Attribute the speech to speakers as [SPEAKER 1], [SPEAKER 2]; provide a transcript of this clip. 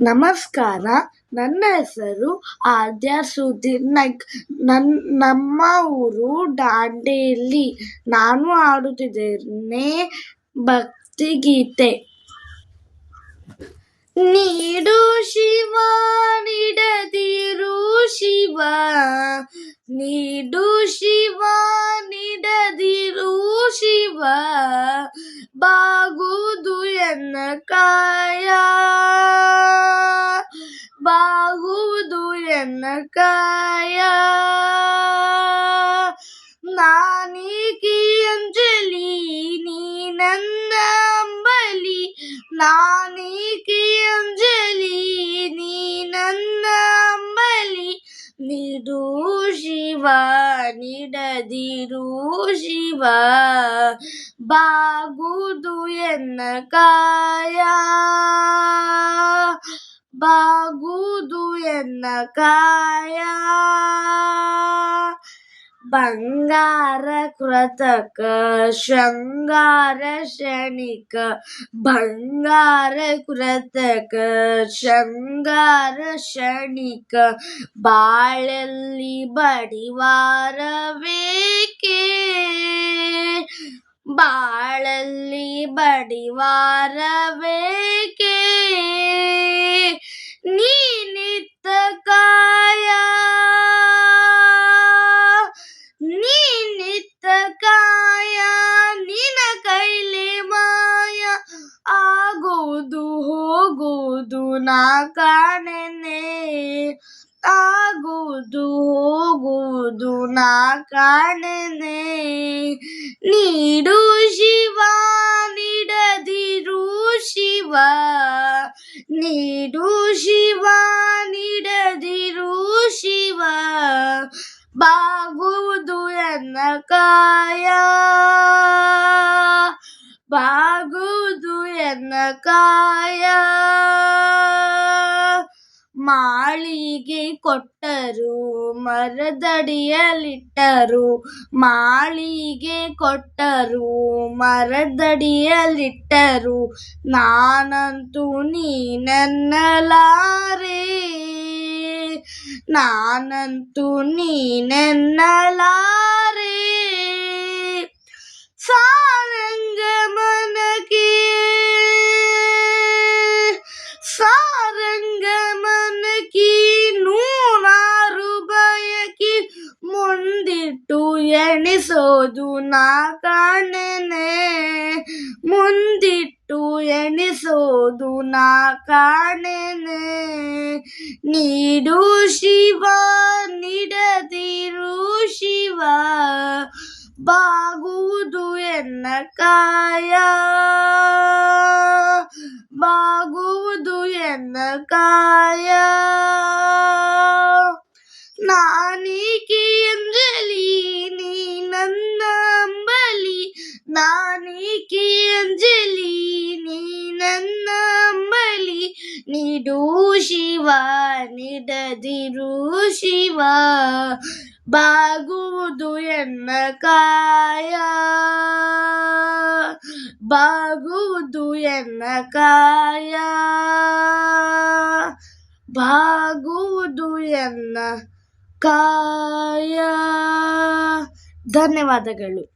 [SPEAKER 1] ನಮಸ್ಕಾರ. ನನ್ನ ಹೆಸರು ಆದ್ಯ ಸುಧೀರ್ ನಾಯ್ಕ್. ನನ್, ನಮ್ಮ ಊರು ದಾಂಡೇಲಿ. ನಾನು ಹಾಡುತ್ತಿದ್ದೇನೆ ಭಕ್ತಿಗೀತೆ. ನೀಡು ಶಿವ, ನೀಡದಿರು ಶಿವ. ನೀಡು ಶಿವ, ನೀಡದಿರು ಶಿವ. ಬಾಗುದು ಎನ್ನ ಕಾಯ ಬಾಗುವುದು ಎನ್ನ ಕಾಯ ನಾನೀಕಿ ಅಂಜಲಿ ನೀ ನನ್ನ ಅಂಬಲಿ ನಾನೀಕಿ ಅಂಜಲಿ ನೀ ನನ್ನ ಅಂಬಲಿ ನೀಡು ಬಾಗುವುದು ಎನ್ನ ಕಾಯ ಬಂಗಾರ ಕೃತಕ ಶೃಂಗಾರ ಕ್ಷಣಿಕ ಬಂಗಾರ ಕೃತಕ ಶೃಂಗಾರ ಕ್ಷಣಿಕ ಬಾಳಲ್ಲಿ ಬಡಿವಾರವೇಕೆ ಬಾಳಲ್ಲಿ ಬಡಿವಾರವೇಕೆ ನೀನಿತ್ತ ಕಾಯ ನೀನಿತ್ತ ಕಾಯ ನಿನ ಕೈಲಿ ಮಾಯ ಆಗುವುದು ಹೋಗುವುದು ನಾ ಕಾಣೆನೆ ಆಗುವುದು ಹೋಗುವುದು ನಾ ಕಾಣೆನೆ ನೀಡು ಶಿವ ನೀಡದಿರು ಶಿವ ನೀಡು ಶಿವ ನೀಡದಿರು ಶಿವ ಬಾಗುವುದು ಎನ್ನ ಕಾಯ? ಬಾಗುವುದು ಎನ್ನ ಕಾಯ? ಮಾಳಿಗೆ ಕೊಟ್ಟರು ಮರದಡಿಯಲಿಟ್ಟರು ಮಾಳಿಗೆ ಕೊಟ್ಟರು ಮರದಡಿಯಲಿಟ್ಟರು ನಾನಂತೂ ನೀನೆನ್ನಲಾರೆ. ನಾನಂತೂ ನೀನೆನ್ನಲಾರೆ. ಎಣಿಸೋದು ನಾ ಕಾಣೆನೆ. ಮುಂದಿಟ್ಟು ಎಣಿಸೋದು ನಾ ಕಾಣೆನೆ. ನೀಡು ಶಿವ ನೀಡದಿರು ಶಿವ. ಬಾಗುವುದು ಎನ್ನ ಕಾಯ. ನಾನೀಕೆ ಅಂಜಲಿ? ನೀ ನನ್ನ ಅಂಬಲಿ. ನೀಡು ಶಿವ, ನೀಡದಿರು ಶಿವ. ಬಾಗುವುದು ಎನ್ನ ಕಾಯ? ಬಾಗುವುದು ಎನ್ನ ಕಾಯ? ಬಾಗುವುದು ಎನ್ನ ಕಾಯ? ಧನ್ಯವಾದಗಳು.